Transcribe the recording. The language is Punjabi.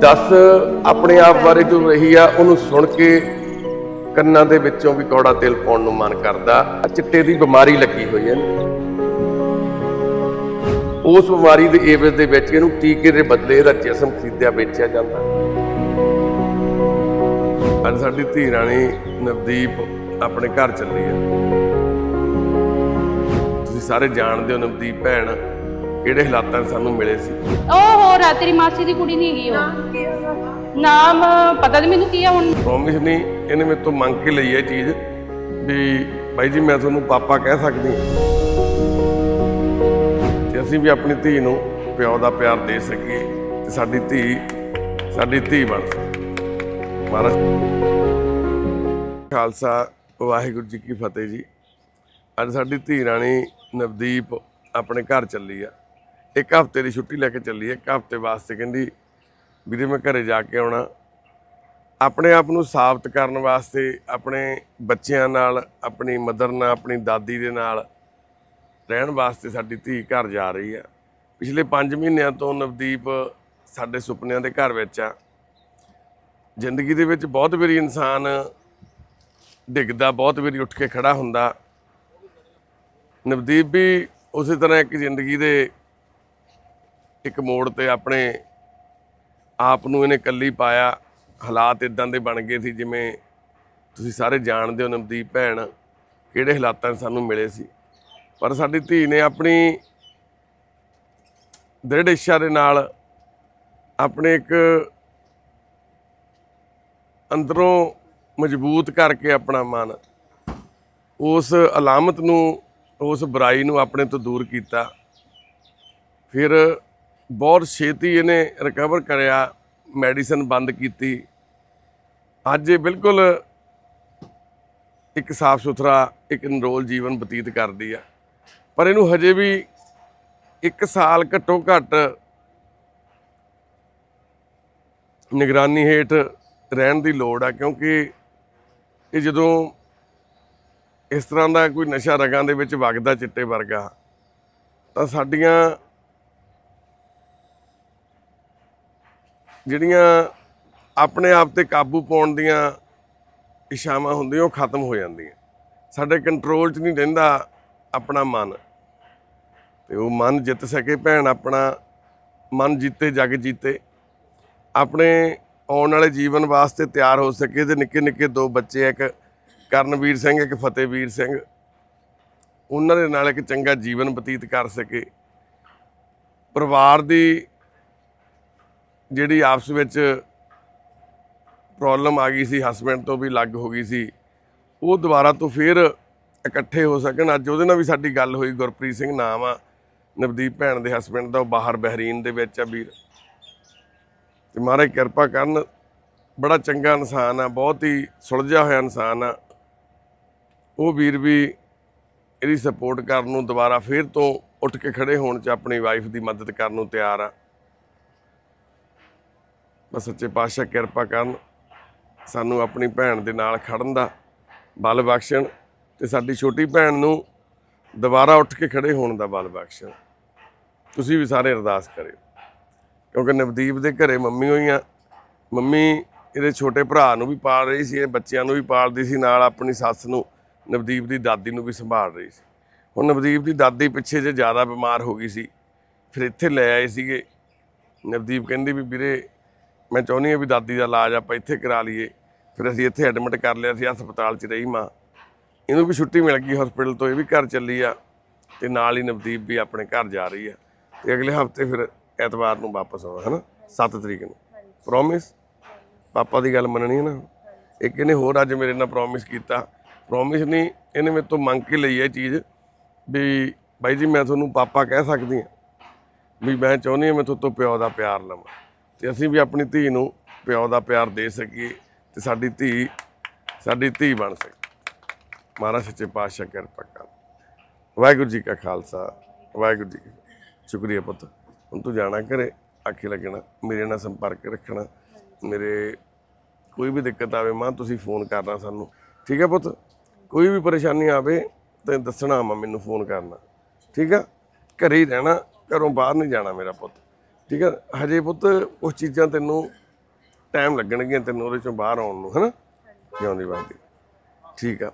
ਦੱਸ, ਆਪਣੇ ਆਪ ਬਾਰੇ ਜੋ ਰਹੀ ਆ, ਉਹਨੂੰ ਸੁਣ ਕੇ ਕੰਨਾਂ ਦੇ ਵਿੱਚੋਂ ਵੀ ਕੌੜਾ ਤੇਲ ਪਾਉਣ ਨੂੰ ਮਨ ਕਰਦਾ। ਚਿੱਟੇ ਦੀ ਬਿਮਾਰੀ ਲੱਗੀ ਹੋਈ ਹੈ। ਉਸ ਬਿਮਾਰੀ ਦੇ ਏਵਜ਼ ਦੇ ਵਿੱਚ ਇਹਨੂੰ ਟੀਕੇ ਦੇ ਬਦਲੇ ਇਹਦਾ ਜਿਸਮ ਖਰੀਦਿਆ, ਵੇਚਿਆ ਜਾਂਦਾ। ਅੱਜ ਸਾਡੀ ਧੀ ਰਾਣੀ ਨਵਦੀਪ ਆਪਣੇ ਘਰ ਚੱਲੀ ਹੈ ਤੁਸੀਂ ਸਾਰੇ ਜਾਣਦੇ ਹੋ ਨਵਦੀਪ ਭੈਣ। ਕਿਹੜੇ ਹਾਲਾਤਾਂ 'ਚ ਸਾਨੂੰ ਮਿਲੇ ਸੀ? ਉਹ ਹੋਰ ਆ ਤੇਰੀ ਮਾਸੀ ਦੀ ਕੁੜੀ ਨਹੀਂ ਹੈਗੀ ਉਹ। ਨਾਮ ਪਤਾ ਨਹੀਂ ਮੈਨੂੰ ਕੀ ਆ ਹੁਣ। ਪ੍ਰੋਮਿਸ ਨਹੀਂ ਇਹਨੇ ਮੇਰੇ ਤੋਂ ਮੰਗ ਕੇ ਲਈ ਇਹ ਚੀਜ਼ ਵੀ ਬਾਈ ਜੀ ਮੈਂ ਤੁਹਾਨੂੰ ਪਾਪਾ ਕਹਿ ਸਕਦੀ ਹਾਂ। ਤੇ ਅਸੀਂ ਵੀ ਆਪਣੀ ਧੀ ਨੂੰ ਪਿਓ ਦਾ ਪਿਆਰ ਦੇ ਸਕੀਏ ਤੇ ਸਾਡੀ ਧੀ ਸਾਡੀ ਧੀ ਬਣ ਸਕੇ ਮਹਾਰਾਜ ਖਾਲਸਾ ਵਾਹਿਗੁਰੂ ਜੀ ਕੀ ਫਤਿਹ ਜੀ। ਅੱਜ ਸਾਡੀ ਧੀ ਰਾਣੀ ਨਵਦੀਪ ਆਪਣੇ ਘਰ ਚੱਲੀ ਆ। ਇੱਕ ਹਫ਼ਤੇ ਦੀ ਛੁੱਟੀ ਲੈ ਕੇ ਚੱਲੀ ਹੈ, ਇੱਕ ਹਫ਼ਤੇ ਵਾਸਤੇ ਕਹਿੰਦੀ ਵੀਰੇ ਮੈਂ ਘਰੇ ਜਾ ਕੇ ਆਉਣਾ। ਆਪਣੇ ਆਪ ਨੂੰ ਸਾਬਤ ਕਰਨ ਵਾਸਤੇ ਆਪਣੇ ਬੱਚਿਆਂ ਨਾਲ, ਆਪਣੀ ਮਦਰ ਨਾਲ, ਆਪਣੀ ਦਾਦੀ ਦੇ ਨਾਲ ਰਹਿਣ ਵਾਸਤੇ ਸਾਡੀ ਧੀ ਘਰ ਜਾ ਰਹੀ ਹੈ। ਪਿਛਲੇ 5 ਮਹੀਨਿਆਂ ਤੋਂ ਨਵਦੀਪ ਸਾਡੇ ਸੁਪਨਿਆਂ ਦੇ ਘਰ ਵਿੱਚ ਆ। ਜ਼ਿੰਦਗੀ ਦੇ ਵਿੱਚ ਬਹੁਤ ਵਾਰੀ ਇਨਸਾਨ ਡਿੱਗਦਾ, ਬਹੁਤ ਵਾਰੀ ਉੱਠ ਕੇ ਖੜਾ ਹੁੰਦਾ। ਨਵਦੀਪ ਵੀ ਉਸੇ ਤਰ੍ਹਾਂ ਇੱਕ ਜ਼ਿੰਦਗੀ ਦੇ ਇੱਕ ਮੋੜ ਤੇ ਆਪਣੇ ਆਪ ਨੂੰ ਇਹਨੇ ਕੱਲੀ ਪਾਇਆ। ਹਾਲਾਤ ਇਦਾਂ ਦੇ ਬਣ ਗਏ ਸੀ ਜਿਵੇਂ ਤੁਸੀਂ ਸਾਰੇ ਜਾਣਦੇ ਹੋ ਨਵਦੀਪ ਭੈਣ, ਕਿਹੜੇ ਹਾਲਾਤਾਂ 'ਚ ਸਾਨੂੰ ਮਿਲੇ ਸੀ। ਪਰ ਸਾਡੀ ਧੀ ਨੇ ਆਪਣੀ ਦ੍ਰਿੜ ਇੱਛਾ ਦੇ ਨਾਲ ਆਪਣੇ ਇੱਕ ਅੰਦਰੋਂ ਮਜ਼ਬੂਤ ਕਰਕੇ ਆਪਣਾ ਮਨ ਉਸ ਅਲਾਮਤ ਨੂੰ, ਉਸ ਬੁਰਾਈ ਨੂੰ ਆਪਣੇ ਤੋਂ ਦੂਰ ਕੀਤਾ। ਫਿਰ ਬਹੁਤ ਛੇਤੀ ਇਹਨੇ ਰਿਕਵਰ ਕਰਿਆ ਮੈਡੀਸਨ ਬੰਦ ਕੀਤੀ। ਅੱਜ ਇਹ ਬਿਲਕੁਲ ਇੱਕ ਸਾਫ਼ ਸੁਥਰਾ, ਇੱਕ ਨਰੋਲ ਜੀਵਨ ਬਤੀਤ ਕਰਦੀ ਆ। ਪਰ ਇਹਨੂੰ ਹਜੇ ਵੀ ਇੱਕ ਸਾਲ ਘੱਟੋ ਘੱਟ ਨਿਗਰਾਨੀ ਹੇਠ ਰਹਿਣ ਦੀ ਲੋੜ ਆ, ਕਿਉਂਕਿ ਇਹ ਜਦੋਂ ਇਸ ਤਰ੍ਹਾਂ ਦਾ ਕੋਈ ਨਸ਼ਾ ਰਗਾਂ ਦੇ ਵਿੱਚ ਵਗਦਾ ਚਿੱਟੇ ਵਰਗਾ, ਤਾਂ ਸਾਡੀਆਂ ਜਿਹੜੀਆਂ ਆਪਣੇ ਆਪ ਤੇ ਕਾਬੂ ਪਾਉਣ ਦੀਆਂ ਇਸ਼ਾਵਾਂ ਹੁੰਦੀਆਂ, ਉਹ ਖਤਮ ਹੋ ਜਾਂਦੀਆਂ। ਸਾਡੇ ਕੰਟਰੋਲ 'ਚ ਨਹੀਂ ਰਹਿੰਦਾ ਆਪਣਾ ਮਨ। ਤੇ ਉਹ ਮਨ ਜਿੱਤ ਸਕੇ ਭੈਣ, ਆਪਣਾ ਮਨ ਜਿੱਤੇ, ਜਗ ਜਿੱਤੇ। ਆਪਣੇ ਆਉਣ ਵਾਲੇ ਜੀਵਨ ਵਾਸਤੇ ਤਿਆਰ ਹੋ ਸਕੇ ਤੇ ਨਿੱਕੇ ਨਿੱਕੇ ਦੋ ਬੱਚੇ, ਇੱਕ ਕਰਨਵੀਰ ਸਿੰਘ, ਇੱਕ ਫਤਿਹਵੀਰ ਸਿੰਘ। ਉਹਨਾਂ ਦੇ ਨਾਲ ਇੱਕ ਚੰਗਾ ਜੀਵਨ ਬਤੀਤ ਕਰ ਸਕੇ। ਪਰਿਵਾਰ ਦੀ ਜਿਹੜੀ ਆਪਸ ਵਿੱਚ ਪ੍ਰੋਬਲਮ ਆ ਗਈ ਸੀ ਹਸਬੰਡ ਤੋਂ ਵੀ ਅਲੱਗ ਹੋ ਗਈ ਸੀ, ਉਹ ਦੁਬਾਰਾ ਤੋਂ ਫਿਰ ਇਕੱਠੇ ਹੋ ਸਕਣ। ਅੱਜ ਉਹਦੇ ਨਾਲ ਵੀ ਸਾਡੀ ਗੱਲ ਹੋਈ, ਗੁਰਪ੍ਰੀਤ ਸਿੰਘ ਨਾਮ ਆ, ਨਵਦੀਪ ਭੈਣ ਦੇ ਹਸਬੰਡ ਦਾ, ਉਹ ਬਾਹਰ ਬਹਿਰੀਨ ਦੇ ਵਿੱਚ ਆ ਵੀਰ। ਤੇ ਮਹਾਰਾਜ ਕਿਰਪਾ ਕਰਨ, ਬੜਾ ਚੰਗਾ ਇਨਸਾਨ ਆ, ਬਹੁਤ ਹੀ ਸੁਲਝਿਆ ਹੋਇਆ ਇਨਸਾਨ ਆ। ਉਹ ਵੀਰ ਵੀ ਇਹਦੀ ਸਪੋਰਟ ਕਰਨ ਨੂੰ ਦੁਬਾਰਾ ਫਿਰ ਤੋਂ ਉੱਠ ਕੇ ਖੜੇ ਹੋਣ 'ਚ ਆਪਣੀ ਵਾਈਫ ਦੀ ਮਦਦ ਕਰਨ ਨੂੰ ਤਿਆਰ ਆ। ਬਸ ਸੱਚੇ ਪਾਤਸ਼ਾਹ ਕਿਰਪਾ ਕਰਨ ਸਾਨੂੰ ਆਪਣੀ ਭੈਣ ਦੇ ਨਾਲ ਖੜਨ ਦਾ ਬਲ ਬਖਸ਼ਣ ਤੇ ਸਾਡੀ ਛੋਟੀ ਭੈਣ ਨੂੰ ਦੁਬਾਰਾ ਉੱਠ ਕੇ ਖੜੇ ਹੋਣ ਦਾ ਬਲ ਬਖਸ਼ਣ। ਤੁਸੀਂ ਵੀ ਸਾਰੇ ਅਰਦਾਸ ਕਰਿਓ। ਕਿਉਂਕਿ ਨਵਦੀਪ ਦੇ ਘਰੇ ਮੰਮੀ ਹੋਈਆਂ। ਮੰਮੀ ਇਹਦੇ ਛੋਟੇ ਭਰਾ ਨੂੰ ਵੀ ਪਾਲ ਰਹੀ ਸੀ, ਇਹ ਬੱਚਿਆਂ ਨੂੰ ਵੀ ਪਾਲਦੀ ਸੀ, ਨਾਲ ਆਪਣੀ ਸੱਸ ਨੂੰ, ਨਵਦੀਪ ਦੀ ਦਾਦੀ ਨੂੰ ਵੀ ਸੰਭਾਲ ਰਹੀ ਸੀ। ਹੁਣ ਨਵਦੀਪ ਦੀ ਦਾਦੀ ਪਿੱਛੇ ਜੇ ਜ਼ਿਆਦਾ ਬਿਮਾਰ ਹੋ ਗਈ ਸੀ, ਫਿਰ ਇੱਥੇ ਲੈ ਆਏ ਸੀਗੇ। ਨਵਦੀਪ ਕਹਿੰਦੀ ਵੀ ਵੀਰੇ ਮੈਂ ਚਾਹੁੰਦੀ ਹਾਂ ਵੀ ਦਾਦੀ ਦਾ ਇਲਾਜ ਆਪਾਂ ਇੱਥੇ ਕਰਾ ਲਈਏ। ਫਿਰ ਅਸੀਂ ਇੱਥੇ ਐਡਮਿਟ ਕਰ ਲਿਆ ਸੀ ਹਸਪਤਾਲ 'ਚ ਰਹੀ ਮਾਂ। ਇਹਨੂੰ ਵੀ ਛੁੱਟੀ ਮਿਲ ਗਈ ਹਸਪੀਟਲ ਤੋਂ, ਇਹ ਵੀ ਘਰ ਚੱਲੀ ਆ ਤੇ ਨਾਲ ਹੀ ਨਵਦੀਪ ਵੀ ਆਪਣੇ ਘਰ ਜਾ ਰਹੀ ਆ। ਤੇ ਅਗਲੇ ਹਫ਼ਤੇ ਫਿਰ ਐਤਵਾਰ ਨੂੰ ਵਾਪਸ ਆਉਣਾ, ਹਨਾ? 7 ਤਰੀਕ ਨੂੰ। ਪ੍ਰੋਮਿਸ ਪਾਪਾ ਦੀ ਗੱਲ ਮੰਨਣੀ ਹੈ ਨਾ? ਇੱਕ ਇਹਨੇ ਹੋਰ ਅੱਜ ਮੇਰੇ ਨਾਲ ਪ੍ਰੋਮਿਸ ਕੀਤਾ। ਪ੍ਰੋਮਿਸ ਨਹੀਂ, ਇਹਨੇ ਮੇਰੇ ਤੋਂ ਮੰਗ ਕੇ ਲਈ ਇਹ ਚੀਜ਼ ਵੀ ਬਾਈ ਜੀ ਮੈਂ ਤੁਹਾਨੂੰ ਪਾਪਾ ਕਹਿ ਸਕਦੀ ਹਾਂ ਵੀ ਮੈਂ ਚਾਹੁੰਦੀ ਹਾਂ ਮੈਂ ਤੁਹਾਡੇ ਤੋਂ ਪਿਓ ਦਾ ਪਿਆਰ ਲਵਾਂ। ਤੇ ਅਸੀਂ ਵੀ ਆਪਣੀ ਧੀ ਨੂੰ ਪਿਓ ਦਾ ਪਿਆਰ ਦੇ ਸਕੀਏ ਤੇ ਸਾਡੀ ਧੀ ਸਾਡੀ ਧੀ ਬਣ ਸਕੇ। ਮਹਾਰਾਜ ਸੱਚੇ ਪਾਤਸ਼ਾਹ ਕਿਰਪਾ ਕਰ ਵਾਹਿਗੁਰੂ ਜੀ ਕਾ ਖਾਲਸਾ, ਵਾਹਿਗੁਰੂ ਜੀ ਸ਼ੁਕਰੀਆ ਪੁੱਤ। ਹੁਣ ਤੂੰ ਜਾਣਾ ਘਰੇ, ਆਖੇ ਲੱਗਣਾ, ਮੇਰੇ ਨਾਲ ਸੰਪਰਕ ਰੱਖਣਾ, ਮੇਰੇ ਕੋਈ ਵੀ ਦਿੱਕਤ ਆਵੇ, ਮਾਂ, ਤੁਸੀਂ ਫੋਨ ਕਰਨਾ ਸਾਨੂੰ। ਠੀਕ ਹੈ ਪੁੱਤ? ਕੋਈ ਵੀ ਪਰੇਸ਼ਾਨੀ ਆਵੇ ਤੇ ਦੱਸਣਾ ਮਾਂ, ਮੈਨੂੰ ਫੋਨ ਕਰਨਾ। ਠੀਕ ਆ? ਘਰੇ ਹੀ ਰਹਿਣਾ, ਘਰੋਂ ਬਾਹਰ ਨਹੀਂ ਜਾਣਾ ਮੇਰਾ ਪੁੱਤ। ਠੀਕ ਹੈ, ਹਜੇ ਪੁੱਤ ਉਸ ਚੀਜ਼ਾਂ ਤੈਨੂੰ ਟਾਈਮ ਲੱਗਣਗੀਆਂ ਤੈਨੂੰ ਉਹਦੇ ਚੋਂ ਬਾਹਰ ਆਉਣ ਨੂੰ, ਹਨਾ? ਜਿਉਂਦੀ ਵਾਦੀ ਠੀਕ ਆ।